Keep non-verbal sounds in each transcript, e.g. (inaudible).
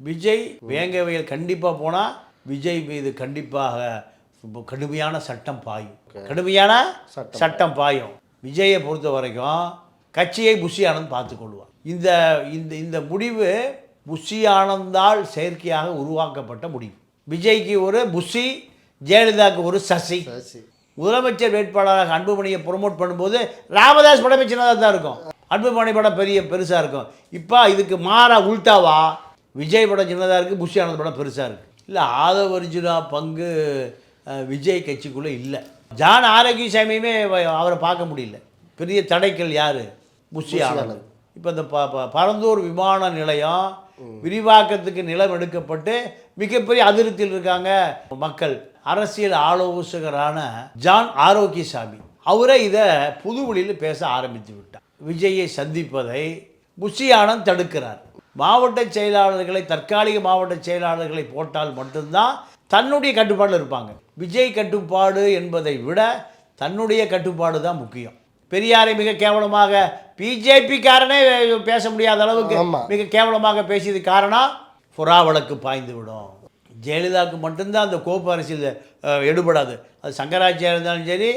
விஜய் வேங்கவையில் கண்டிப்பாக போனால் விஜய் மீது கண்டிப்பாக கடுமையான சட்டம் பாயும். கடுமையான சட்டம். சட்டம் பாயும். விஜயை பொறுத்த வரைக்கும் கட்சியை புஷி ஆனந்த் பார்த்துக்கொள்வார் இந்த இந்த இந்த முடிவு புஷி ஆனந்தால் செயற்கையாக உருவாக்கப்பட்ட முடிவு. விஜய்க்கு ஒரு புஷி ஜெயலலிதாவுக்கு ஒரு சசி. சசி. முதலமைச்சர் வேட்பாளராக அன்புமணியை ப்ரொமோட் பண்ணும்போது ராமதாஸ் படமே சின்னதாக தான் இருக்கும். அன்புமணி படம் பெரிய பெருசாக இருக்கும். இப்போ இதுக்கு மாறா உல்டாவா விஜய் படம் சின்னதாக இருக்குது புஷி ஆனந்த் படம் பெருசாக இருக்குது இல்லை ஆதவ அர்ஜுனா பங்கு விஜய் கட்சிக்குள்ளே இல்லை. ஜான் ஆரோக்கியசாமியுமே அவரை பார்க்க முடியல. பெரிய தடைக்கல் யார்? புஷி ஆனந்த். இப்போ இந்த ப பரந்தூர் விமான நிலையம் விரிவாக்கத்துக்கு நிலம் எடுக்கப்பட்டு மிகப்பெரிய அதிருப்தியில் இருக்காங்க மக்கள். அரசியல் ஆலோசகரான ஜான் ஆரோக்கியசாமி அவரே இதை புதுவெளியில் பேச ஆரம்பித்து விட்டார். விஜயை சந்திப்பதை புஷி ஆனந்த் தடுக்கிறார். மாவட்ட செயலாளர்களை தற்காலிக மாவட்ட செயலாளர்களை போட்டால் மட்டும்தான் தன்னுடைய கட்டுப்பாடில் இருப்பாங்க. விஜய் கட்டுப்பாடு என்பதை விட தன்னுடைய கட்டுப்பாடு தான் முக்கியம். பெரியாரை மிக கேவலமாக பிஜேபிக்காரனே பேச முடியாத அளவுக்கு. மிக கேவலமாக பேசியது காரணம் புறா வழக்கு பாய்ந்து விடும். ஜெயலலிதாவுக்கு மட்டும்தான் அந்த கோப்பு அரசியல் எடுபடாது. அது சங்கராச்சாரியா இருந்தாலும் சரி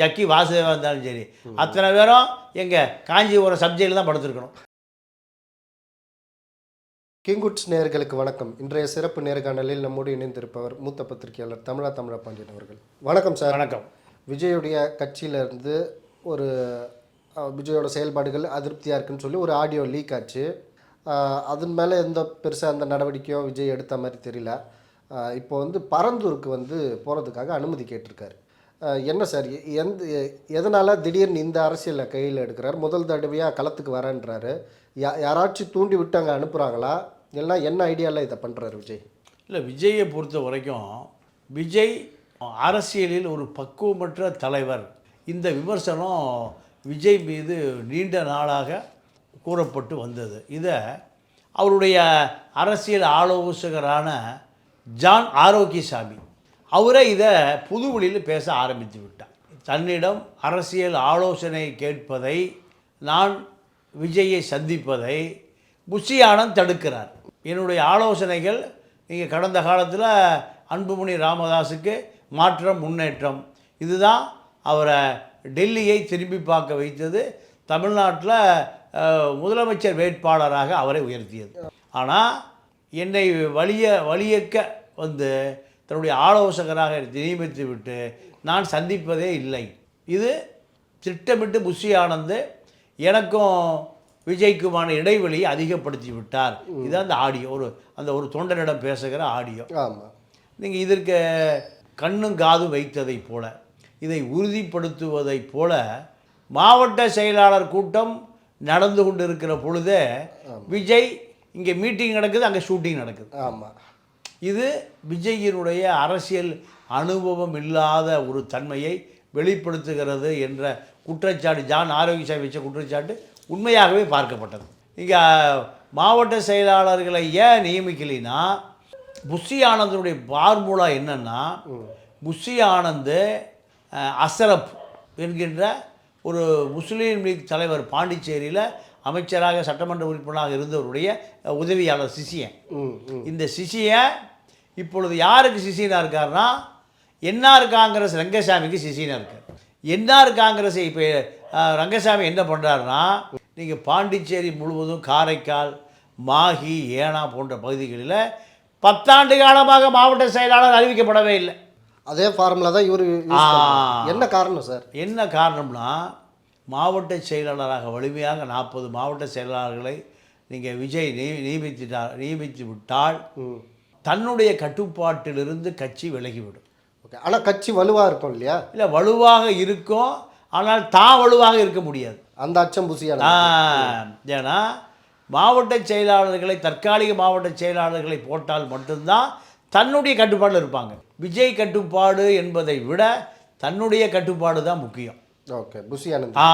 ஜக்கி வாசுதேவா இருந்தாலும் சரி. அத்தனை பேரும் எங்கள் காஞ்சிபுரம் சப்ஜெக்டில் தான் படுத்திருக்கணும். கிங்குட்ஸ் நேயர்களுக்கு வணக்கம். இன்றைய சிறப்பு நேர்காணலில் நம்மோடு இணைந்திருப்பவர் மூத்த பத்திரிகையாளர் தமிழா தமிழ பாண்டியன் அவர்கள். வணக்கம் சார். வணக்கம். விஜயுடைய கட்சியிலேருந்து ஒரு விஜயோட செயல்பாடுகள் அதிருப்தியாக இருக்குன்னு சொல்லி ஒரு ஆடியோ லீக் ஆச்சு. அதன் மேலே எந்த பெருசாக அந்த நடவடிக்கையோ விஜய் எடுத்த மாதிரி தெரியல. இப்போ வந்து பரந்தூருக்கு வந்து போகிறதுக்காக அனுமதி கேட்டிருக்காரு. என்ன சார் எந்த எதனால் திடீர்னு இந்த அரசியலை கையில் எடுக்கிறார்? முதல் தடவையாக களத்துக்கு வரேன்றாரு. யா யாராச்சும் தூண்டி விட்டு அங்கே அனுப்புகிறாங்களா எல்லாம் என்ன ஐடியாவில் இதை பண்ணுறாரு விஜய்? இல்லை விஜயை பொறுத்த வரைக்கும் விஜய் அரசியலில் ஒரு பக்குவமற்ற தலைவர். இந்த விமர்சனம் விஜய் மீது நீண்ட நாளாக கூறப்பட்டு வந்தது. இதை அவருடைய அரசியல் ஆலோசகரான ஜான் ஆரோக்கியசாமி. அவரே இதை புது வழியில் பேச ஆரம்பித்து விட்டார். தன்னிடம் அரசியல் ஆலோசனை கேட்பதை நான் விஜயை சந்திப்பதை புஷி ஆனந்த் தடுக்கிறார். என்னுடைய ஆலோசனைகள் நீங்கள் கடந்த காலத்தில் அன்புமணி ராமதாஸுக்கு மாற்றம் முன்னேற்றம். இதுதான் அவரை டெல்லியை திரும்பி பார்க்க வைத்தது. தமிழ்நாட்டில் முதலமைச்சர் வேட்பாளராக அவரை உயர்த்தியது. ஆனால் என்னை வலிய வலியக்க வந்து தன்னுடைய ஆலோசகராக நியமித்து விட்டு நான் சந்திப்பதே இல்லை. இது திட்டமிட்டு புஷி ஆனந்து எனக்கும் விஜய்க்குமான இடைவெளியை அதிகப்படுத்தி விட்டார் இதுதான் அந்த ஆடியோ. ஒரு அந்த ஒரு தொண்டனிடம் பேசுகிற ஆடியோ. ஆமாம் நீங்கள் இதற்கு கண்ணும் காதும் வைத்ததைப் போல இதை உறுதிப்படுத்துவதைப் போல மாவட்ட செயலாளர் கூட்டம் நடந்து கொண்டிருக்கிற பொழுதே விஜய் இங்கே மீட்டிங் நடக்குது அங்கே ஷூட்டிங் நடக்குது. ஆமாம் இது விஜயினுடைய அரசியல் அனுபவம் இல்லாத ஒரு தன்மையை வெளிப்படுத்துகிறது என்ற குற்றச்சாட்டு. ஜான் ஆரோக்கியசாமி வச்ச குற்றச்சாட்டு உண்மையாகவே பார்க்கப்பட்டது. இங்கே மாவட்ட செயலாளர்களை ஏன் நியமிக்கலைன்னா புஷி ஆனந்தனுடைய பார்முலா என்னன்னா புஷி ஆனந்த் அசரப் என்கின்ற ஒரு முஸ்லீம் லீக் தலைவர் பாண்டிச்சேரியில் அமைச்சராக சட்டமன்ற உறுப்பினராக இருந்தவருடைய உதவியாளர் சிசியன் ம் இந்த சிசியன் இப்பொழுது யாருக்கு சிசியனாக இருக்காருன்னா என்ஆர் காங்கிரஸ் ரங்கசாமிக்கு சிசியனாக இருக்கார். என்ஆர் காங்கிரஸ் இப்போ ரங்கசாமி என்ன பண்ணுறாருன்னா நீங்கள் பாண்டிச்சேரி முழுவதும் காரைக்கால் மாஹி ஏனா போன்ற பகுதிகளில் பத்தாண்டு காலமாக மாவட்ட செயலாளர் அறிவிக்கப்படவே இல்லை. அதே ஃபார்முலா தான் இவர். என்ன காரணம் சார் என்ன காரணம்னா மாவட்ட செயலாளராக வலிமையாக நாற்பது மாவட்ட செயலாளர்களை நீங்கள் விஜய் நிய- நியமித்துட்டார் நியமித்து விட்டால் தன்னுடைய கட்டுப்பாட்டிலிருந்து கட்சி விலகிவிடும். ஓகே ஆனால் கட்சி வலுவாக இருக்கும் இல்லையா? இல்லை வலுவாக இருக்கும். ஆனால் தான் வலுவாக இருக்க முடியாது. அந்த அச்சம் புசியான ஆ, ஏன்னா மாவட்ட செயலாளர்களை தற்காலிக மாவட்ட செயலாளர்களை போட்டால் மட்டும்தான் தன்னுடைய கட்டுப்பாடில் இருப்பாங்க. விஜய் கட்டுப்பாடு என்பதை விட தன்னுடைய கட்டுப்பாடு தான் முக்கியம். ஓகே புசியானந்த் ஆ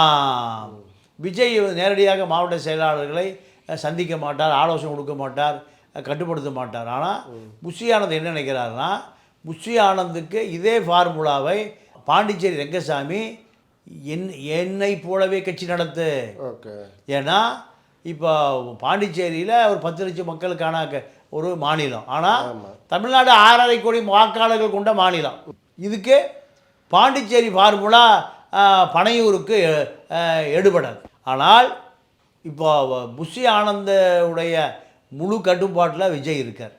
விஜய் நேரடியாக மாவட்ட செயலாளர்களை சந்திக்க மாட்டார் ஆலோசனை கொடுக்க மாட்டார் கட்டுப்படுத்த மாட்டார். ஆனால் புஷி ஆனந்த் என்ன நினைக்கிறாருன்னா புஷி ஆனந்துக்கு இதே ஃபார்முலாவை பாண்டிச்சேரி ரங்கசாமி என் என்னை போலவே கட்சி நடத்து. ஓகே. ஏன்னா இப்போ பாண்டிச்சேரியில் ஒரு பத்து லட்சம் மக்களுக்கான ஒரு மாநிலம். ஆனால். தமிழ்நாடு ஆறரை கோடி வாக்காளர்கள் கொண்ட மாநிலம். இதுக்கு பாண்டிச்சேரி ஃபார்முலா பனையூருக்கு எடுபடாது. ஆனால் இப்போ புஷி ஆனந்த உடைய முழு கட்டுப்பாட்டில் விஜய் இருக்கார்.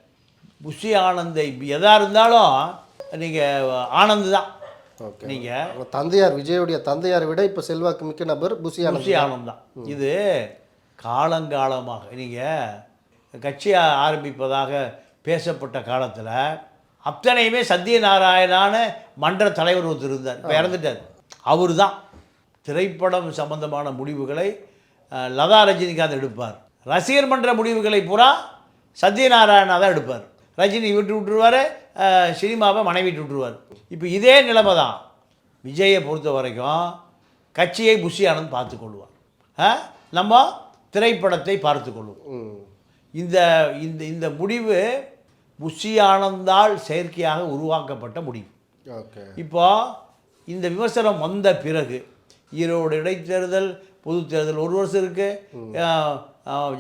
புஷி ஆனந்தை எதா இருந்தாலும் நீங்கள் ஆனந்த் தான். நீங்கள் அவங்க தந்தையார் விஜயுடைய தந்தையாரை விட இப்போ செல்வாக்கு மிக்க நபர் புசி புஷி ஆனந்த் தான். இது காலங்காலமாக நீங்கள் கட்சி ஆரம்பிப்பதாக பேசப்பட்ட காலத்தில் அத்தனையுமே சத்யநாராயணான மன்ற தலைவர் ஒருத்தர் இருந்தார். இப்போ இறந்துட்டார். அவர் தான் திரைப்படம் சம்பந்தமான முடிவுகளை லதா ரஜினிகாந்த் எடுப்பார். ரசிகர் மன்ற முடிவுகளை பூரா சத்யநாராயணா தான் எடுப்பார். ரஜினி விட்டு விட்டுருவார் சினிமாவை மனைவி விட்டு விட்டுருவார். இப்போ இதே நிலைமை தான் விஜயை பொறுத்த வரைக்கும் கட்சியை புஷி ஆனந்த் பார்த்து கொள்வார்? நம்ம திரைப்படத்தை பார்த்து கொள்வோம். இந்த இந்த இந்த முடிவு புஷி ஆனந்தால் செயற்கையாக உருவாக்கப்பட்ட முடிவு. ஓகே. இப்போ இந்த விமர்சனம் வந்த பிறகு ஈரோடு இடைத்தேர்தல் பொது தேர்தல் ஒரு வருஷம் இருக்குது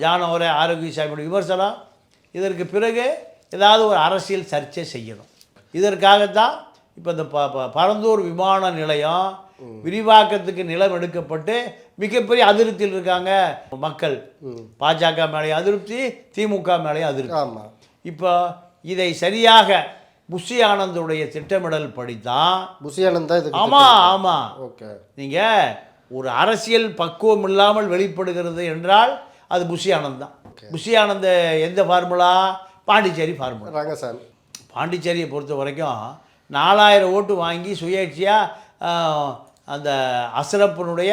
ஜானவரே ஆரோக்கியசாமியோட விமர்சனம். இதற்கு பிறகு ஏதாவது ஒரு அரசியல் சர்ச்சை செய்யணும். இதற்காகத்தான் இப்போ இந்த ப ப- பரந்தூர் விமான நிலையம் விரிவாக்கத்துக்கு நிலம் எடுக்கப்பட்டு மிகப்பெரிய அதிருப்தியில் இருக்காங்க மக்கள். பாஜக மேலேயும் அதிருப்தி திமுக மேலேயும் அதிருப்தி. ஆமாம் இப்போ இதை சரியாக புஷி ஆனந்துடைய திட்டமிடல் படித்தான். புசி ஆனந்த் ஆமாம் ஆமாம் ஓகே. நீங்கள் ஒரு அரசியல் பக்குவம் இல்லாமல் வெளிப்படுகிறது என்றால் அது புஷி ஆனந்த் தான். புஷி ஆனந்த எந்த ஃபார்முலா பாண்டிச்சேரி ஃபார்முலா ரங்கசாமி. பாண்டிச்சேரியை பொறுத்த வரைக்கும் நாலாயிரம் ஓட்டு வாங்கி சுயேட்சையாக அந்த அசரப்பனுடைய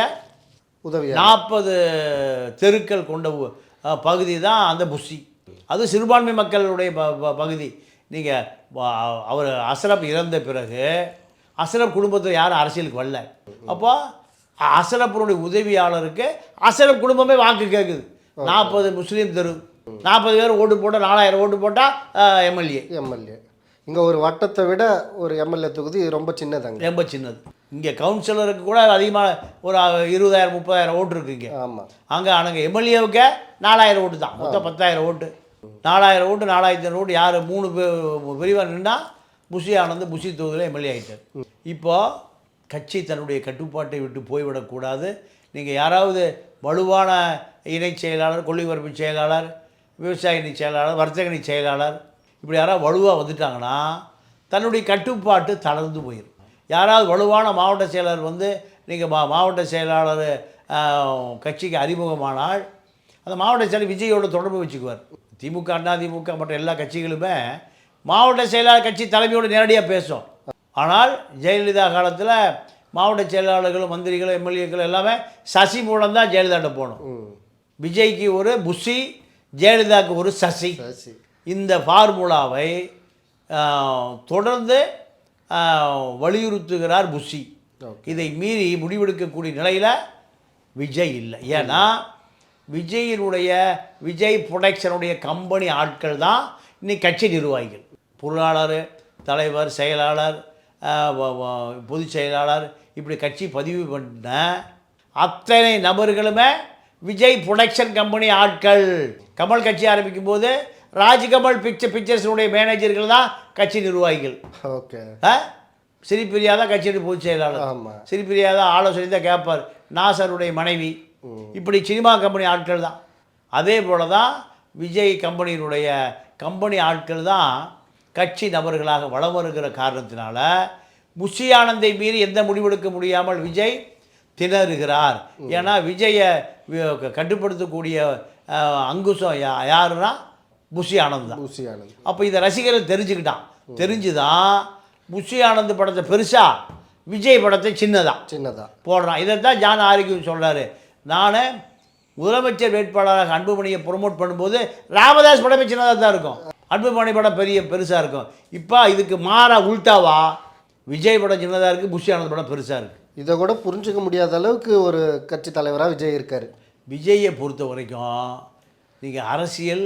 உதவியா நாற்பது தெருக்கள் கொண்ட பகுதி தான் அந்த புஷி. அது சிறுபான்மை மக்களுடைய பகுதி. நீங்கள் அவர் அசரப் இறந்த பிறகு அசரப் குடும்பத்தில் யாரும் அரசியலுக்கு வரல. அப்போ அசரப்பனுடைய உதவியாளருக்கு அசரப் குடும்பமே வாக்கு கேட்குது நாற்பது முஸ்லீம் தெரு. நாற்பது பேர் ஓட்டு போட்டால் நாலாயிரம் ஓட்டு போட்டால் எம்எல்ஏ. எம்எல்ஏ. இங்கே ஒரு வட்டத்தை விட ஒரு எம்எல்ஏ தொகுதி ரொம்ப சின்னதாங்க ரொம்ப சின்னது. இங்கே கவுன்சிலருக்கு கூட அதிகமாக ஒரு இருபதாயிரம் முப்பதாயிரம் ஓட்டு இருக்கு இங்கே. ஆமாம் அங்கே அங்கே எம்எல்ஏவுக்கு நாலாயிரம் ஓட்டு தான். மொத்தம் பத்தாயிரம் ஓட்டு. நாலாயிரம் ஓட்டு நாலாயிரத்தி ஐநூறு ஓட்டு. யார் மூணு பிரிவாக நின்னா புஷி ஆனந்த் புஷி தொகுதியில் எம்எல்ஏ ஆகிட்டார் இப்போ கட்சி தன்னுடைய கட்டுப்பாட்டை விட்டு போய்விடக்கூடாது. நீங்கள் யாராவது வலுவான இணைச் செயலாளர் கொள்ளிபரப்பு செயலாளர் விவசாய அணி செயலாளர் வர்த்தக அணி செயலாளர் இப்படி யாராவது வலுவாக வந்துட்டாங்கன்னா தன்னுடைய கட்டுப்பாட்டு தளர்ந்து போயிடும் யாராவது வலுவான மாவட்ட செயலாளர் வந்து நீங்கள் மா மாவட்ட செயலாளர் கட்சிக்கு அறிமுகமானால் அந்த மாவட்ட செயலர் விஜயோட தொடர்பு வச்சுக்குவார். திமுக அண்ணா திமுக மற்ற எல்லா கட்சிகளுமே மாவட்ட செயலாளர் கட்சி தலைமையோடு நேரடியாக பேசும். ஆனால் ஜெயலலிதா காலத்தில் மாவட்ட செயலாளர்களும் மந்திரிகளும் எம்எல்ஏக்கள் எல்லாமே சசி மூலம் தான் ஜெயலலிதாட்ட போகணும். விஜய்க்கு ஒரு புஷி ஜெயலலிதாவுக்கு ஒரு சசி. சசி. இந்த ஃபார்முலாவை தொடர்ந்து வலியுறுத்துகிறார் புஷி. இதை மீறி முடிவெடுக்கக்கூடிய நிலையில் விஜய் இல்லை. ஏன்னா விஜயினுடைய விஜய் ப்ரொடக்ஷனுடைய கம்பெனி ஆட்கள் தான் இன்னைக்கு கட்சி நிர்வாகிகள். பொருளாளர் தலைவர் செயலாளர் பொதுச் செயலாளர் இப்படி கட்சி பதிவு பண்ண அத்தனை நபர்களுமே விஜய் ப்ரொடக்ஷன் கம்பெனி ஆட்கள். கமல் கட்சி ஆரம்பிக்கும் போது ராஜ்கமல் பிக்சர் பிக்சர்ஸினுடைய மேனேஜர்கள் தான் கட்சி நிர்வாகிகள். ஓகே. ஆ? சிரிப்பிரியா தான் கட்சியின் பொதுச் செயலாளர். ஆமாம் தான் ஆலோசனை தான் கேட்பார். நாசருடைய மனைவி. இப்படி சினிமா கம்பெனி ஆட்கள் தான். அதே போல தான் விஜய் கம்பெனியினுடைய கம்பெனி ஆட்கள் தான் கட்சி நபர்களாக வலம் வருகிற காரணத்தினால முஷி ஆனந்தை மீறி எந்த முடிவெடுக்க முடியாமல் விஜய் திணறுகிறார். ஏன்னா விஜயை கட்டுப்படுத்தக்கூடிய அங்குசம் யா யாருன்னா புஷி ஆனந்த் தான் புசி ஆனந்த். அப்போ இதை ரசிகர்கள் தெரிஞ்சுக்கிட்டான். தெரிஞ்சுதான் புஷி ஆனந்த் படத்தை பெருசா விஜய் படத்தை சின்னதா சின்னதா. போடுறான். இதைத்தான் ஜான் ஆரோக்கியம் சொல்கிறாரு நான் முதலமைச்சர் வேட்பாளராக அன்புமணியை ப்ரொமோட் பண்ணும்போது ராமதாஸ் படமே சின்னதாக தான் இருக்கும். அன்புமணி படம் பெரிய பெருசாக இருக்கும். இப்போ இதுக்கு மாறா உல்டாவா? விஜய் படம் சின்னதாக இருக்குது புஷி ஆனந்த் படம் பெருசாக இருக்குது இதை கூட புரிஞ்சுக்க முடியாத அளவுக்கு ஒரு கட்சி தலைவராக விஜய் இருக்காரு. விஜயை பொறுத்த வரைக்கும் நீங்கள் அரசியல்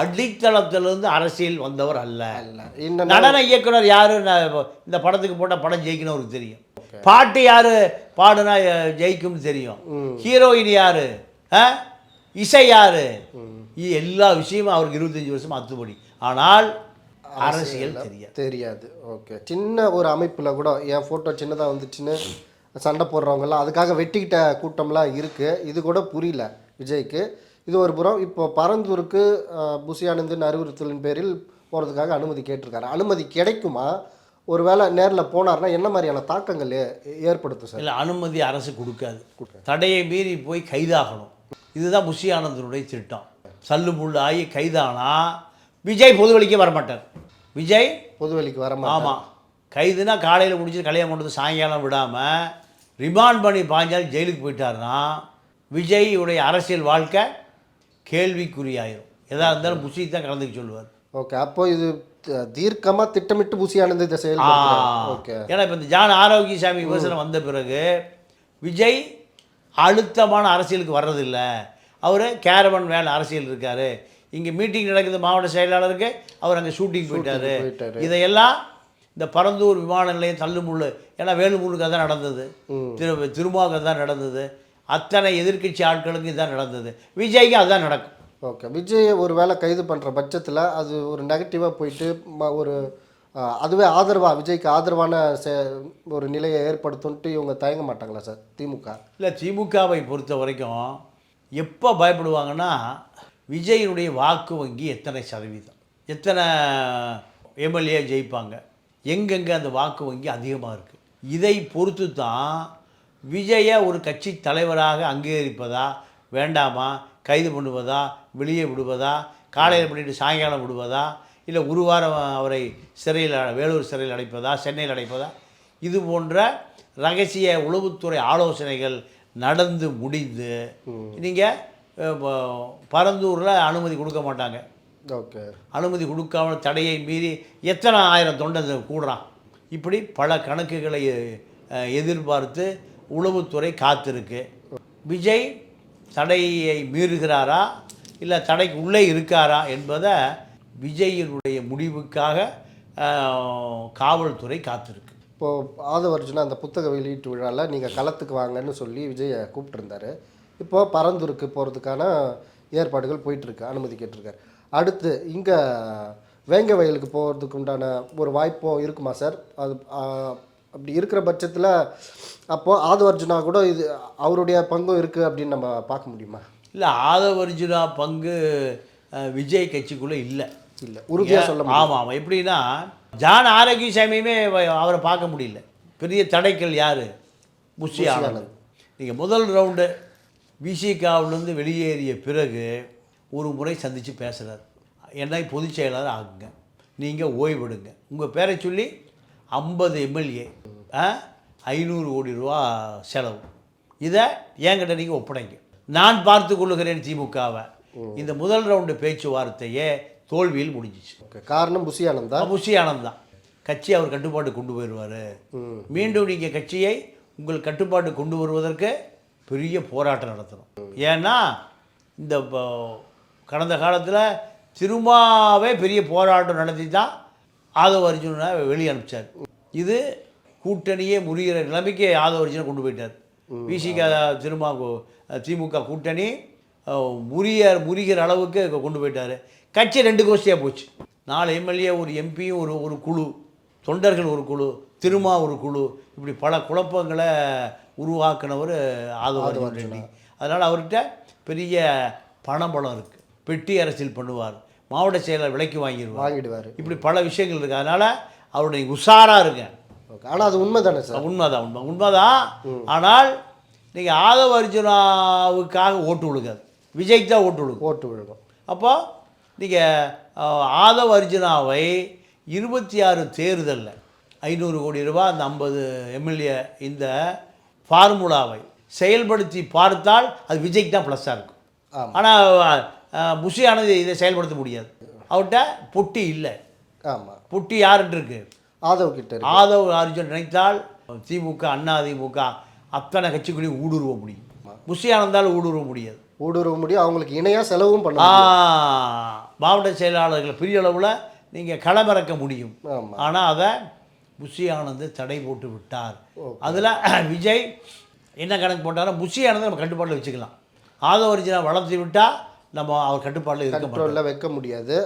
அடித்தளத்திலிருந்து அரசியல் வந்தவர் அல்ல. இன்னும் நடன இயக்குனர் யாரு? இந்த படத்துக்கு போட்டால் படம் ஜெயிக்கணும் அவருக்கு தெரியும். பாட்டு யாரு பாடுனா ஜெயிக்கும்னு தெரியும். ஹீரோயின் யாரு? இசை யாரு? எல்லா விஷயமும் அவருக்கு இருபத்தஞ்சி வருஷம் அத்துப்படி. ஆனால் அரசியல் தெரியாது. தெரியாது. ஓகே சின்ன ஒரு அமைப்பில் கூட என் ஃபோட்டோ சின்னதாக வந்துச்சுன்னு சண்டை போடுறவங்கலாம் அதுக்காக வெட்டிக்கிட்ட கூட்டம்லாம் இருக்குது இது கூட புரியல விஜய்க்கு. இது ஒரு புறம் இப்போ பரந்தூருக்கு அஹ், புசி ஆனந்தின் அறிவுறுத்தலின் பேரில் போகிறதுக்காக அனுமதி கேட்டிருக்காரு. அனுமதி கிடைக்குமா? ஒருவேளை நேரில் போனார்னா என்ன மாதிரியான தாக்கங்கள் ஏற்படுத்தும் சார்? இல்லை அனுமதி அரசு கொடுக்காது. தடையை மீறி போய் கைதாகணும். இதுதான் புஷி ஆனந்தனுடைய திட்டம். சல்லு முள்ளு ஆகி கைதானா? விஜய் பொது வழிக்கே வரமாட்டார். விஜய் பொதுவெளிக்கு வர. ஆமாம் கைதுனா காலையில் முடிச்சு கல்யாணம் பண்ணுறது சாயங்காலம் விடாமல் ரிமாண்ட் பண்ணி பாஞ்சால் ஜெயிலுக்கு போயிட்டாருன்னா விஜய்யுடைய அரசியல் வாழ்க்கை கேள்விக்குறியாயிரும். எதா இருந்தாலும் புஷி தான் கலந்துக்க சொல்லுவார். ஓகே. அப்போ இது த- தீர்க்கமா திட்டமிட்டு புசி ஆனந்த் இதை செயல்படுத்துறாரு ஓகே. ஏன்னா இப்போ இந்த ஜான் ஆரோக்கியசாமி விமர்சனம் வந்த பிறகு விஜய் அழுத்தமான அரசியலுக்கு வர்றதில்ல. அவர் கேரவன் வேலை அரசியல் இருக்கார். இங்கே மீட்டிங் நடக்குது மாவட்ட செயலாளருக்கு அவர் அங்கே ஷூட்டிங் போயிட்டாரு. இதையெல்லாம் இந்த பரந்தூர் விமான நிலையம் தள்ளுமுள்ளு ஏன்னா வேலுமுள்ளுக்கு அதான் நடந்தது. திரு திருமாவுக்கு தான் நடந்தது. அத்தனை எதிர்க்கட்சி ஆட்களுக்கு இதான் நடந்தது. விஜய்க்கு அதுதான் நடக்கும். ஓகே. விஜய் ஒரு வேளை கைது பண்ணுற பட்சத்தில் அது ஒரு நெகட்டிவாக போயிட்டு ஒரு அதுவே ஆதரவா? விஜய்க்கு ஆதரவான செ ஒரு நிலையை ஏற்படுத்தும்ட்டு இவங்க தயங்க மாட்டாங்களா சார்? திமுக. இல்லை திமுகவை பொறுத்த வரைக்கும் எப்போ பயப்படுவாங்கன்னா விஜயினுடைய வாக்கு வங்கி எத்தனை சதவீதம்? எத்தனை எம்எல்ஏ ஜெயிப்பாங்க? எங்கெங்கே அந்த வாக்கு வங்கி அதிகமாக இருக்குது இதை பொறுத்து தான் விஜயை ஒரு கட்சி தலைவராக அங்கீகரிப்பதா வேண்டாமா? கைது பண்ணுவதா? வெளியே விடுவதா? காலையில் பண்ணிட்டு சாயங்காலம் விடுவதா? இல்லை ஒரு வாரம் அவரை சிறையில் வேலூர் சிறையில் அடைப்பதா? சென்னையில் அடைப்பதா? இது போன்ற ரகசிய உளவுத்துறை ஆலோசனைகள் நடந்து முடிந்து நீங்கள் பரந்தூரில் அனுமதி கொடுக்க மாட்டாங்க. ஓகே. அனுமதி கொடுக்காம தடையை மீறி எத்தனை ஆயிரம் தொண்டை கூடுறான். இப்படி பல கணக்குகளை எதிர்பார்த்து உளவுத்துறை காத்திருக்கு. விஜய் தடையை மீறுகிறாரா? இல்லை தடைக்கு உள்ளே இருக்காரா என்பதை விஜயினுடைய முடிவுக்காக காவல்துறை காத்திருக்கு. இப்போது ஆதவர்ஜுனா அந்த புத்தக வெளியீட்டு விழாவில் நீங்கள் களத்துக்கு வாங்கன்னு சொல்லி விஜயை கூப்பிட்டுருந்தாரு. இப்போது பரந்தூருக்கு போகிறதுக்கான ஏற்பாடுகள் போயிட்டுருக்கு அனுமதி கேட்டிருக்காரு. அடுத்து இங்கே வேங்க வயலுக்கு போகிறதுக்கு உண்டான ஒரு வாய்ப்பும் இருக்குமா சார்? அது அப்படி இருக்கிற பட்சத்தில் அப்போது ஆதவர்ஜுனா கூட இது அவருடைய பங்கும் இருக்குது அப்படின்னு நம்ம பார்க்க முடியுமா? இல்லை ஆதவர்ஜுனா பங்கு விஜய் கட்சிக்குள்ளே இல்லை. இல்லை உறுதியாக சொல்ல ஆமாம் ஆமாம் எப்படின்னா ஜான் ஆரோக்கியசாமியுமே அவரை பார்க்க முடியல. பெரிய தடைக்கல் யார்? புஷி ஆனந்த் நீங்கள் முதல் ரவுண்டு விசிகாவிலேருந்து வெளியேறிய பிறகு ஒரு முறை சந்தித்து பேசுகிறார் என்னை பொதுச் செயலாளர் ஆகுங்க நீங்கள் ஓய்வெடுங்க. உங்கள் பேரை சொல்லி ஐம்பது எம்எல்ஏ ஐநூறு கோடி ரூபா செலவு. இதை என்கிட்ட நீங்கள் ஒப்படைங்க. நான் பார்த்து கொள்ளுகிறேன் திமுகவை. இந்த முதல் ரவுண்டு பேச்சுவார்த்தையே தோல்வியில் முடிஞ்சிச்சு. காரணம் புசி ஆனந்தா புஷி ஆனந்த் தான் கட்சி அவர் கட்டுப்பாட்டு கொண்டு போயிடுவார். மீண்டும் நீங்கள் கட்சியை உங்கள் கட்டுப்பாட்டு கொண்டு வருவதற்கு பெரிய போராட்டம் நடத்தணும். ஏன்னா இந்த கடந்த காலத்தில் திருமாவே பெரிய போராட்டம் நடத்தி தான் ஆதவ அர்ஜுனனை வெளியே அனுப்பிச்சார். இது கூட்டணியே முறிகிற நிலைமைக்கு ஆதவ அர்ஜுனை கொண்டு போயிட்டார். விசிக திருமா திமுக கூட்டணி முறிய முறிகிற அளவுக்கு கொண்டு போயிட்டார். கட்சி ரெண்டு கோஷ்டியாக போச்சு. நாலு எம்எல்ஏ ஒரு எம்பியும் ஒரு ஒரு குழு. தொண்டர்கள் ஒரு குழு திருமா ஒரு குழு. இப்படி பல குழப்பங்களை உருவாக்குனவர் ஆதவ அர்ஜுன் ரெட்டி. அதனால் அவர்கிட்ட பெரிய பணபலம் இருக்குது பெட்டி அரசியல் பண்ணுவார். மாவட்ட செயலர் விலைக்கு வாங்கிடுவார். வாங்கிடுவார். இப்படி பல விஷயங்கள் இருக்குது அதனால் அவருடைய உஷாராக இருங்க. ஆனால் அது உண்மை தானே சார் உண்மைதான் உண்மை. உண்மைதான். ஆனால் நீங்கள் ஆதவ அர்ஜுனாவுக்காக ஓட்டு விழுகாது விஜய்க்கு தான் ஓட்டு விழுகும் ஓட்டு விழுகும் அப்போ நீங்கள் ஆதவ அர்ஜுனாவை இருபத்தி ஆறு தேர்தலில் ஐநூறு கோடி ரூபாய் அந்த ஐம்பது எம்எல்ஏ இந்த ஃபார்முலாவை செயல்படுத்தி பார்த்தால் அது விஜய்க்கு தான் ப்ளஸ்ஸாக இருக்கும். ஆனால் புஷி ஆனது இதை செயல்படுத்த முடியாது. அவர்கிட்ட பொட்டி இல்லை. ஆமாம் பொட்டி யாருன்னு இருக்கு? ஆதவ் கிட்ட ஆதவ் அர்ஜுன் நினைத்தால் திமுக அண்ணா திமுக அத்தனை கட்சிக்குள்ளேயும் ஊடுருவ முடியும். புஷி ஆனந்தால் ஊடுருவ முடியாது. ஊடுருவ முடியும். அவங்களுக்கு இணையாக செலவும் பண்ண ஆ, முடியும் மாவட்ட செயலாளர்களை பெரிய அளவில் நீங்கள் களமிறக்க முடியும். ஆனால் அதை புஷி ஆனந்த் தடை போட்டு விட்டார். அதில் (clears throat) விஜய் என்ன கணக்கு போட்டாரோ? புஷி ஆனந்த் நம்ம கட்டுப்பாட்டில் வச்சுக்கலாம். ஆதவ ஒரிஜினா வளர்த்து விட்டால் நம்ம அவர் கட்டுப்பாட்டில் இருக்க மாட்டோம் வைக்க முடியாது.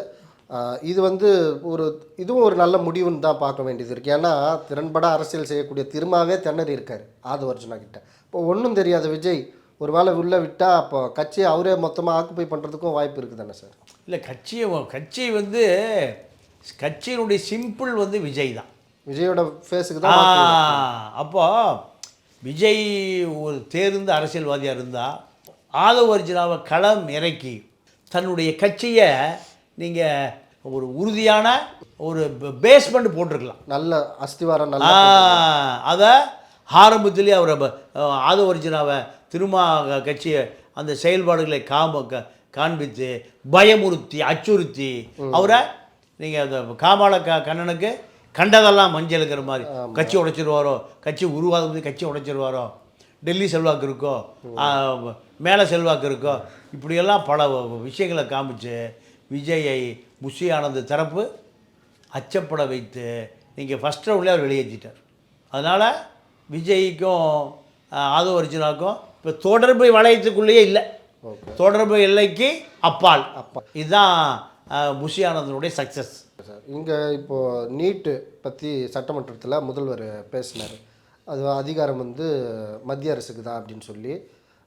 இது வந்து ஒரு இதுவும் ஒரு நல்ல முடிவுன்னு தான் பார்க்க வேண்டியது இருக்குது ஏன்னா திறன்பட அரசியல் செய்யக்கூடிய திருமாவே திணறி இருக்கார் ஆதவர்ஜுனா கிட்ட. இப்போ ஒன்றும் தெரியாத விஜய். ஒரு வேளை உள்ளே விட்டால் அப்போ கட்சியை அவரே மொத்தமாக ஆக்குப்பை பண்ணுறதுக்கும் வாய்ப்பு இருக்குது தானே சார்? இல்லை கட்சியை கட்சி வந்து கட்சியினுடைய சிம்பிள் வந்து விஜய் தான். விஜயோட ஃபேஸுக்கு தான் மாத்து. அப்போ விஜய் ஒரு தேர்ந்த அரசியல்வாதியாக இருந்தால் ஆதவ அர்ஜுனாவை களம் இறக்கி தன்னுடைய கட்சியை நீங்கள் ஒரு உறுதியான ஒரு பேஸ்மெண்ட் போட்டிருக்கலாம். நல்ல அஸ்திவாரம் நல்ல அதை ஆரம்பத்திலே அவரை ஆதவ அர்ஜுனாவை திருமா கட்சியை அந்த செயல்பாடுகளை காம க- காண்பித்து பயமுறுத்தி அச்சுறுத்தி அவரை நீங்கள் அந்த காமால க கண்ணனுக்கு கண்டதெல்லாம் மஞ்சளுங்கிற மாதிரி. கட்சி உடைச்சிருவாரோ? கட்சி உருவாகும் கட்சி உடைச்சிருவாரோ? டெல்லி செல்வாக்கு இருக்கோ? மேலே செல்வாக்கு இருக்கோ? இப்படியெல்லாம் பல விஷயங்களை காமிச்சு விஜயை முஷி ஆனந்த் தரப்பு அச்சப்பட வைத்து நீங்கள் ஃபஸ்ட் ரவுண்ட்லேயே அவர் வெளியேற்றிட்டார். அதனால் விஜய்க்கும் ஆதவ அர்ஜுனாக்கும் இப்போ தொடர்பு வளையத்துக்குள்ளேயே இல்லை. தொடர்பு எல்லைக்கு அப்பால். இதுதான் அஹ், முஷி ஆனந்தனுடைய சக்ஸஸ் இங்கே இப்போது நீட்டு பற்றி சட்டமன்றத்தில் முதல்வர் பேசினார். அது அதிகாரம் வந்து மத்திய அரசுக்கு தான் அப்படின்னு சொல்லி.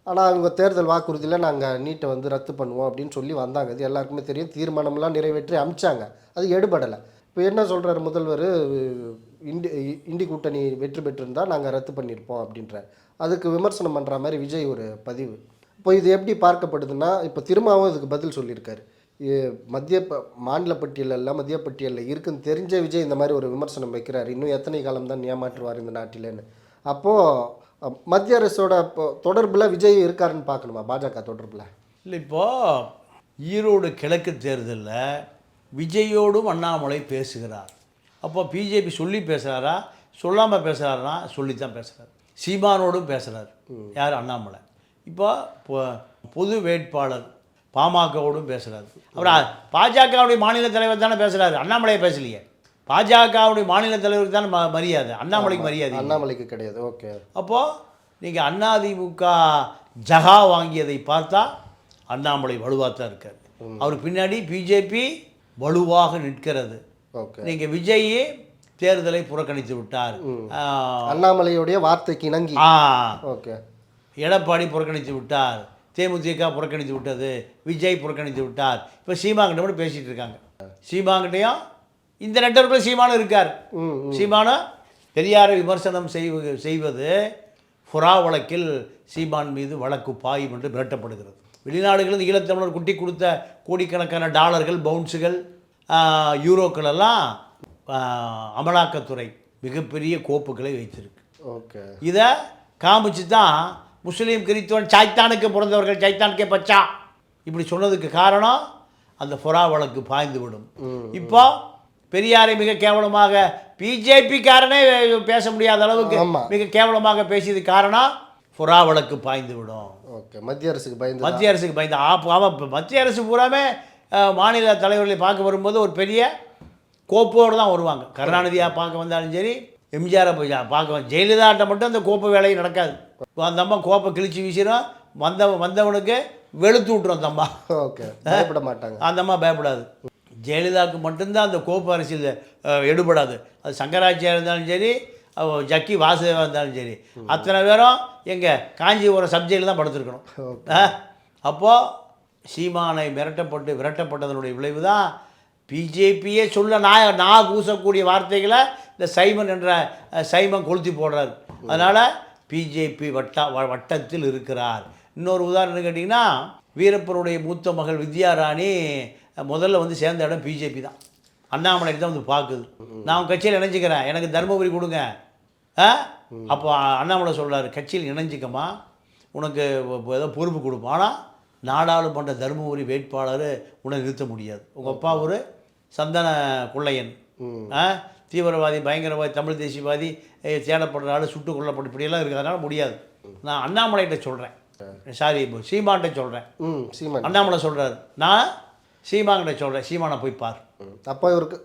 ஆனால் அவங்க தேர்தல் வாக்குறுதியில் நாங்கள் நீட்டை வந்து ரத்து பண்ணுவோம் அப்படின்னு சொல்லி வந்தாங்க. இது எல்லாருக்குமே தெரியும். தீர்மானம்லாம் நிறைவேற்றி அமிச்சாங்க. அது எடுபடலை. இப்போ என்ன சொல்கிறாரு முதல்வர்? இண்டி இண்டி கூட்டணி வெற்றி பெற்றிருந்தால் நாங்கள் ரத்து பண்ணியிருப்போம் அப்படின்றார். அதுக்கு விமர்சனம் பண்ணுற மாதிரி விஜய் ஒரு பதிவு. இப்போ இது எப்படி பார்க்கப்படுதுன்னா இப்போ திரும்பவும் இதுக்கு பதில் சொல்லியிருக்காரு. மத்திய ப- மாநில பட்டியலில் இல்லை மத்திய பட்டியலில் இருக்குன்னு தெரிஞ்ச விஜய் இந்த மாதிரி ஒரு விமர்சனம் வைக்கிறார். இன்னும் எத்தனை காலம் தான் ஏமாற்றுவார் இந்த நாட்டிலேன்னு. அப்போது மத்திய அரசோட தொடர்பில் விஜய் இருக்காருன்னு பார்க்கணுமா? பாஜக தொடர்பில்? இல்லை இப்போது ஈரோடு கிழக்கு தேர்தலில் விஜயோடும் அண்ணாமலை பேசுகிறார். அப்போ பிஜேபி சொல்லி பேசுகிறாரா சொல்லாமல் பேசுகிறாருன்னா சொல்லித்தான் பேசுகிறார் சீமானோடும் பேசுகிறார் யார்? அண்ணாமலை. இப்போ பொது வேட்பாளர் பாமகவோடும் பேசுகிறார் அப்புறம் பாஜகவுடைய மாநில தலைவர் தானே பேசுகிறாரு அண்ணாமலையை பேசலையே. பாஜகவுடைய மாநில தலைவருக்கு தானே ம- மரியாதை. அண்ணாமலைக்கு மரியாதை. அண்ணாமலைக்கு கிடையாது. ஓகே. அப்போது நீங்கள் அதிமுக ஜகா வாங்கியதை பார்த்தா அண்ணாமலை வலுவாக தான் இருக்கார் அவருக்கு பின்னாடி பிஜேபி வலுவாக நிற்கிறது. ஓகே. நீங்கள் விஜய் தேர்தலை புறக்கணித்து விட்டார். அண்ணாமலையுடைய வார்த்தைக்கு இணங்கி. ஆ, ஓகே. எடப்பாடி புறக்கணித்து விட்டார். தேமுதிக புறக்கணித்து விட்டது விஜய் புறக்கணித்து விட்டார். இப்போ சீமாங்கிட்ட மட்டும் பேசிகிட்டு இருக்காங்க. சீமாங்கிட்டையும் இந்த நெட்வொர்க்கில் சீமானும் இருக்கார். ம் சீமானும் பெரியாரை விமர்சனம் செய்வது செய்வது ஃபுரா வழக்கில் சீமான் மீது வழக்கு பாயும் என்று மிரட்டப்படுகிறது. வெளிநாடுகளில் ஈழத்தமிழர் குட்டி கொடுத்த கோடிக்கணக்கான டாலர்கள் பவுன்ஸுகள் யூரோக்கள் எல்லாம் அமலாக்கத்துறை மிகப்பெரிய கோப்புகளை வைத்திருக்கு. ஓகே. இதை காமிச்சு தான் முஸ்லீம் கிறிஸ்துவன் சைத்தானுக்கு பிறந்தவர்கள் சைத்தானுக்கே பச்சா. இப்படி சொன்னதுக்கு காரணம் அந்த ஃபுரா வழக்கு பாய்ந்து விடும் இப்போ பெரியாரை மிக கேவலமாக பிஜேபிக்காரனே பேச முடியாத அளவுக்கு. மிக கேவலமாக பேசியது காரணம் ஃபுரா வழக்கு பாய்ந்து விடும் ஓகே மத்திய அரசுக்கு பயந்து மத்திய அரசுக்கு பயந்து அவன் மத்திய அரசு பூராமே மாநில தலைவர்களை பார்க்க வரும்போது ஒரு பெரிய கோப்போடு தான் வருவாங்க. கருணாநிதியாக பார்க்க வந்தாலும் சரி எம்ஜிஆரை போய் பார்க்க ஜெயலலிதாட்ட மட்டும் அந்த கோப்பு வேலை நடக்காது. அந்த அம்மா கோப்பை கிழிச்சு வீசிடும் வந்த வந்தவனுக்கு வெளுத்து விட்டுரும் அந்த அம்மா ஓகே பயப்பட மாட்டாங்க. அந்த அம்மா பயப்படாது. ஜெயலலிதாவுக்கு மட்டும்தான் அந்த கோப்பு அரசியல் எடுபடாது. அது சங்கராச்சியாக இருந்தாலும் சரி ஜக்கி வாசுதேவா இருந்தாலும் சரி. அத்தனை பேரும் எங்கள் காஞ்சிபுரம் சப்ஜெக்டில் தான் படுத்திருக்கணும். அப்போது சீமானை மிரட்டப்பட்டு விரட்டப்பட்டதனுடைய விளைவு தான் பிஜேபியே சொல்ல நான் நான் பூசக்கூடிய வார்த்தைகளை இந்த சைமன் என்ற சைமன் கொளுத்தி போடுறார். அதனால் பிஜேபி வட்டா வ- வட்டத்தில் இருக்கிறார். இன்னொரு உதாரணம் கேட்டிங்கன்னா வீரப்பனுடைய மூத்த மகள் வித்யாராணி முதல்ல வந்து சேர்ந்த இடம் பிஜேபி தான். அண்ணாமலை தான் வந்து பார்க்குது. நான் உன் கட்சியில் இணைஞ்சிக்கிறேன். எனக்கு தருமபுரி கொடுங்க. ஆ அப்போ அண்ணாமலை சொல்றாரு கட்சியில் இணைஞ்சிக்கமா உனக்கு ஏதோ பொறுப்பு கொடுப்போம். ஆனால் நாடாளுமன்ற தருமபுரி வேட்பாளர் உன்னை நிறுத்த முடியாது. உங்கள் அப்பா ஒரு சந்தன கொள்ளையன். ஆ தீவிரவாதி பயங்கரவாதி தமிழ் தேசியவாதி தேடப்படுற ஆள் சுட்டு கொல்லப்பட்டு இப்படியெல்லாம் இருக்குது. அதனால் முடியாது. நான் அண்ணாமலைகிட்ட சொல்கிறேன் சாரி சீமான்கிட்ட சொல்கிறேன் ம் சீமான். அண்ணாமலை சொல்கிறாரு நான் சீமான்கிட்ட சொல்கிறேன் சீமானை போய் பார். அப்போ இவருக்கு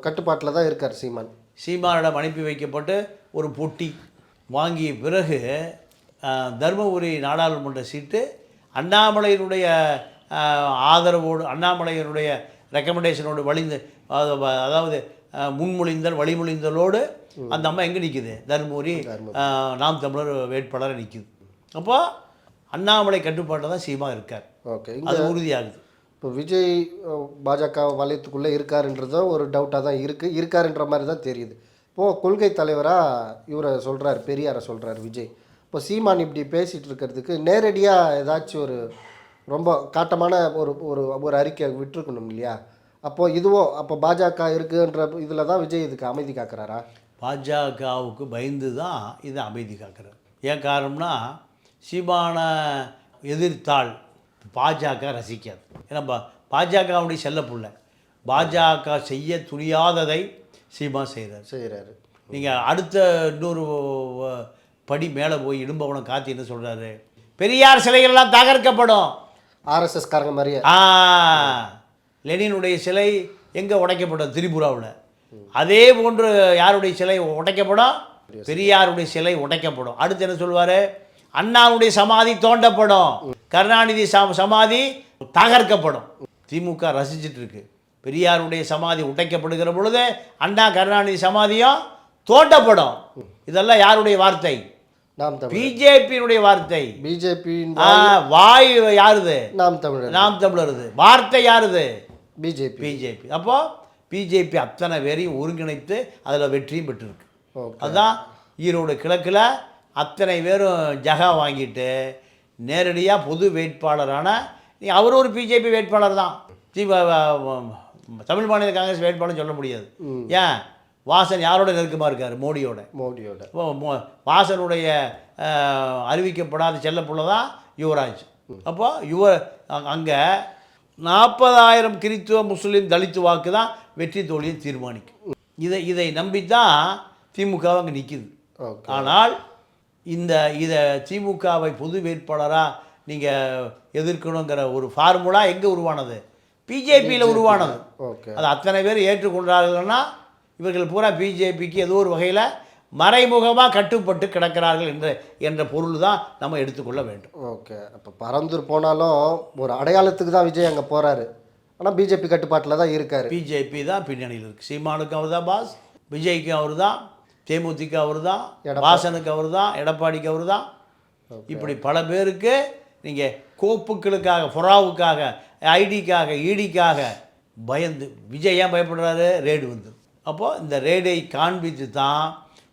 கட்டுப்பாட்டில் தான் இருக்கார் சீமான். சீமானிடம் அனுப்பி வைக்கப்பட்டு ஒரு பொட்டி வாங்கிய பிறகு தருமபுரி நாடாளுமன்ற சீட்டு அண்ணாமலையினுடைய ஆதரவோடு அண்ணாமலையினுடைய ரெக்கமெண்டேஷனோடு வழிந்து அத- அதாவது முன்மொழிந்தல் வழிமொழிந்தலோடு அந்த அம்மா எங்கே நிற்குது தருமபுரி நாம் தமிழர் வேட்பாளராக நிற்குது அப்போ அண்ணாமலை கட்டுப்பாட்டில் தான் சீமா இருக்கார். ஓகே அது உறுதியாகுது. இப்போ விஜய் பாஜக வலயத்துக்குள்ளே இருக்காருன்றதும் ஒரு டவுட்டாக தான் இருக்குது இருக்காருன்ற மாதிரி தான் தெரியுது. இப்போது கொள்கை தலைவராக இவரை சொல்கிறார் பெரியாரை சொல்கிறார் விஜய். இப்போ சீமான் இப்படி பேசிகிட்டு இருக்கிறதுக்கு நேரடியாக ஏதாச்சும் ஒரு ரொம்ப காட்டமான ஒரு ஒரு ஒரு அறிக்கை விட்டுருக்கணும் இல்லையா? அப்போது இதுவோ அப்போ பாஜக இருக்குன்ற இதில் தான் விஜய் இதுக்கு அமைதி காக்குறாரா? பாஜகவுக்கு பயந்து தான் இதை அமைதி காக்கிறார். ஏன் காரணம்னா சீமான எதிர்த்தால் பாஜக ரசிக்காது. ஏன்னா பாஜகவுடைய செல்லப்புள்ள. பாஜக செய்ய துணியாததை சீமா செய்கிறார் செய்கிறாரு நீங்கள் அடுத்த இன்னொரு படி மேலே போய் இடும்பவனம் காத்தி என்ன சொல்கிறாரு பெரியார் சிலைகள்லாம் தகர்க்கப்படும். ஆர்எஸ்எஸ் காரங்க மாதிரியே. ஆ. லெனினுடைய சிலை எங்கே உடைக்கப்படும் திரிபுராவில்? அதே போன்று யாருடைய சிலை உடைக்கப்படும்? பெரியாருடைய சிலை உடைக்கப்படும். அடுத்து என்ன சொல்வார்? அண்ணாவுடைய சமாதி தோண்டப்படும். கருணாநிதி சம சமாதி தகர்க்கப்படும். திமுக ரசிச்சிட்டு இருக்கு. பெரியாருடைய சமாதி உடைக்கப்படுகிற பொழுது அண்ணா கருணாநிதி சமாதியும் தோண்டப்படும். இதெல்லாம் யாருடைய வார்த்தை? நாம் பிஜேபியினுடைய வார்த்தை. பிஜேபியின் ஆ, வாய் யாருது? நாம் தமிழர். நாம் தமிழருது. வார்த்தை யாருது? பிஜேபி. பிஜேபி. அப்போ பிஜேபி அத்தனை பேரையும் ஒருங்கிணைத்து அதில் வெற்றியும் பெற்றிருக்கு. அதுதான் ஈரோடு கிழக்கில் அத்தனை பேரும் ஜகா வாங்கிட்டு நேரடியாக பொது வேட்பாளரான அவர் ஒரு பிஜேபி வேட்பாளர் தான். தமிழ் மாநில காங்கிரஸ் வேட்பாளர் சொல்ல முடியாது. ஏன்? வாசன் யாரோட நெருக்கமாக இருக்கார்? மோடியோட. மோடியோட. வாசனுடைய அறிவிக்கப்படாத செல்லப்புள்ள தான் யுவராஜ். அப்போ யுவ அங்கே நாற்பதாயிரம் கிறித்துவ முஸ்லீம் தலித்து வாக்கு தான் வெற்றி தோல்வியை தீர்மானிக்கும். இதை இதை நம்பித்தான் திமுக அங்கே நிற்கிது ஆனால் இந்த இதை திமுகவை பொது வேட்பாளராக நீங்கள் எதிர்க்கணுங்கிற ஒரு ஃபார்முலா எங்கே உருவானது? பிஜேபியில் உருவானது. ஓகே. அது அத்தனை பேர் ஏற்றுக்கொண்டார்கள்னா இவர்கள் பூரா பிஜேபிக்கு ஏதோ ஒரு வகையில் மறைமுகமாக கட்டுப்பட்டு கிடக்கிறார்கள் என்ற என்ற பொருள் தான் நம்ம எடுத்துக்கொள்ள வேண்டும். ஓகே. அப்போ பரந்தூர் போனாலும் ஒரு அடையாளத்துக்கு தான் விஜய் அங்கே போகிறாரு ஆனால் பிஜேபி கட்டுப்பாட்டில் தான் இருக்காரு. பிஜேபி தான் பின்னணியில் இருக்குது சீமானுக்கு அவர் தான் பாஸ் விஜய்க்கு அவர் தான் தேமுதிக அவர் தான் வாசனுக்கு அவர் தான் எடப்பாடிக்கு அவர் தான் இப்படி பல பேருக்கு நீங்கள் கோப்புகளுக்காக புறாவுக்காக ஐடிக்காக ஈடிக்காக பயந்து விஜய் ஏன் பயப்படுறாரு? ரேடு வந்து. அப்போது இந்த ரேடை காண்பித்து தான்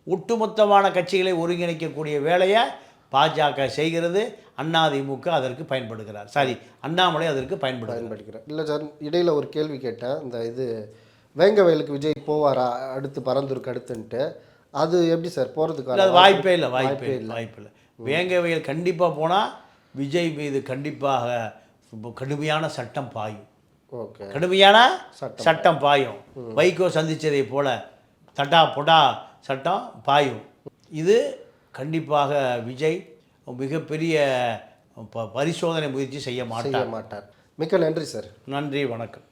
ஒட்டுமொத்தமான கட்சிகளை ஒருங்கிணைக்கக்கூடிய வேலையை பாஜக செய்கிறது. அதிமுக அதற்கு பயன்படுகிறார். சாரி அண்ணாமலை அதற்கு பயன்படுகிறார். பயன்படுத்திக்கிறேன் இல்லை சார் இடையில் ஒரு கேள்வி கேட்டேன். இந்த இது வேங்க வயலுக்கு விஜய் போவாரா? அடுத்து பரந்தூருக்கு அடுத்துன்ட்டு. அது எப்படி சார் அது வாய்ப்பே இல்லை வாய்ப்பே இல்லை வாய்ப்பு இல்லை. வேங்கவையில் கண்டிப்பாக போனால் விஜய் மீது கண்டிப்பாக கடுமையான சட்டம் பாயும். ஓகே. கடுமையான சட்டம். சட்டம் பாயும். வைகோ சந்திச்சதை போல தட்டா பொடா சட்டம் பாயும். இது கண்டிப்பாக விஜய் மிகப்பெரிய ப- பரிசோதனை முயற்சி செய்ய மாட்டார். மாட்டார். மிக்க நன்றி சார். நன்றி வணக்கம்.